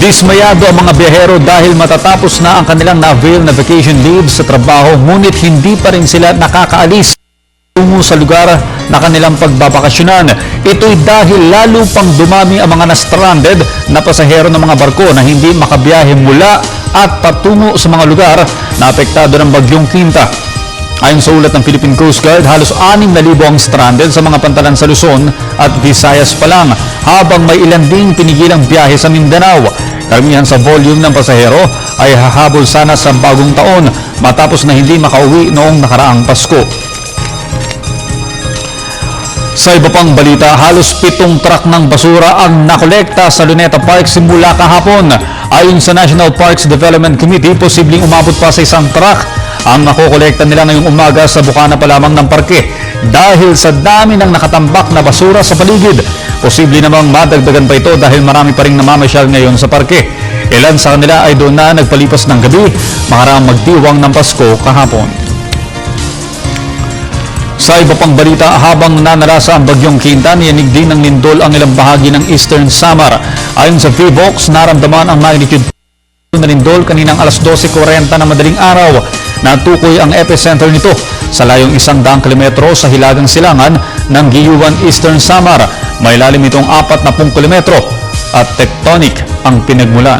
Dismayado ang mga biyahero dahil matatapos na ang kanilang na-avail na vacation leave sa trabaho ngunit hindi pa rin sila nakakaalis tungo sa lugar na kanilang pagbabakasyonan. Ito'y dahil lalo pang dumami ang mga na-stranded na pasahero ng mga barko na hindi makabiyahe mula at patungo sa mga lugar na apektado ng bagyong Quinta. Ayon sa ulat ng Philippine Coast Guard, halos 6,000 ang stranded sa mga pantalan sa Luzon at Visayas pa lang, habang may ilan ding pinigilang biyahe sa Mindanao. Karamihan sa volume ng pasahero ay hahabol sana sa bagong taon matapos na hindi makauwi noong nakaraang Pasko. Sa iba pang balita, halos pitong truck ng basura ang nakolekta sa Luneta Park simula kahapon. Ayon sa National Parks Development Committee, posibleng umabot pa sa isang truck ang nakokolekta nila ngayong umaga sa bukana pa lamang ng parke. Dahil sa dami ng nakatambak na basura sa paligid, posible namang madagdagan pa ito dahil marami pa rin namamasyal ngayon sa parke. Ilan sa kanila ay doon na nagpalipas ng gabi, makarang magdiwang ng Pasko kahapon. Sa iba pang balita, habang nanarasa ang bagyong Quinta, niyanig din ng lindol ang ilang bahagi ng Eastern Samar. Ayon sa VBOX, naramdaman ang magnitude na lindol kaninang alas 12.40 na madaling araw. Natukoy ang epicenter nito sa layong isang daang kilometro sa hilagang silangan ng Giyuan Eastern Samar. May lalim itong 40 kilometro at tectonic ang pinagmulan.